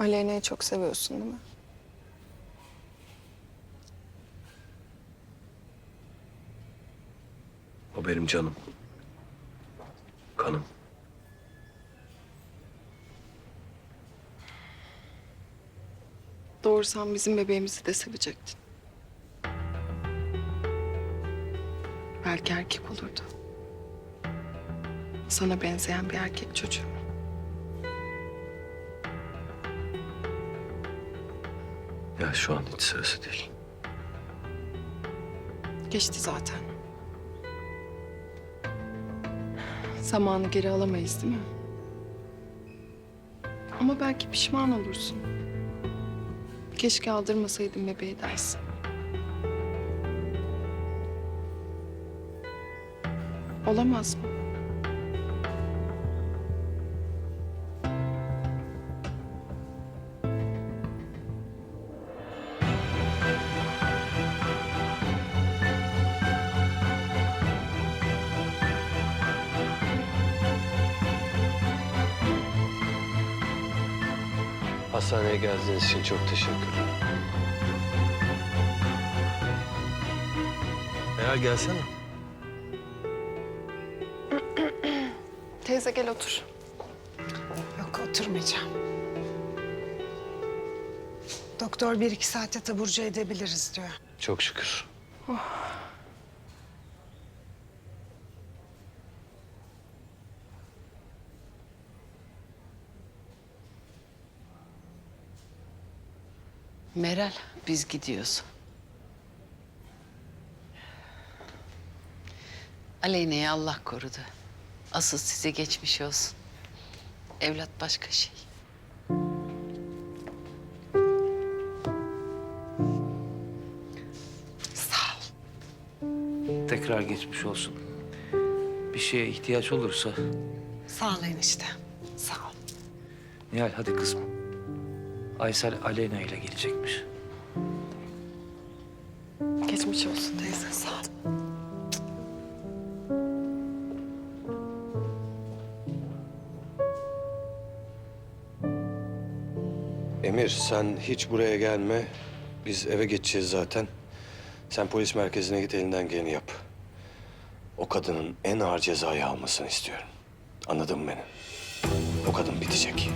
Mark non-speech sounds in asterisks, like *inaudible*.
Aleyna'yı çok seviyorsun değil mi? O benim canım. Kanım. Doğursan bizim bebeğimizi de sevecektin. Belki erkek olurdu. Sana benzeyen bir erkek çocuğu. Ya şu an hiç sırası değil. Geçti zaten. Zamanı geri alamayız değil mi? Ama belki pişman olursun. Keşke aldırmasaydım bebeği dersin. Olamaz mı? Hastaneye geldiğiniz için çok teşekkürler. Meral gelsene. *clears throat* Teyze gel otur. Yok oturmayacağım. Doktor bir iki saate taburcu edebiliriz diyor. Çok şükür. Meral, biz gidiyoruz. Aleyna'yı Allah korudu. Asıl size geçmiş olsun. Evlat başka şey. Sağ ol. Tekrar geçmiş olsun. Bir şeye ihtiyaç olursa Sağ ol enişte. Sağ ol. Nihal hadi kızım. Aysel Aleyna ile gelecekmiş. Geçmiş olsun teyze. Sağ ol. Emir sen hiç buraya gelme. Biz eve geçeceğiz zaten. Sen polis merkezine git elinden geleni yap. O kadının en ağır cezayı almasını istiyorum. Anladın mı beni? O kadın bitecek.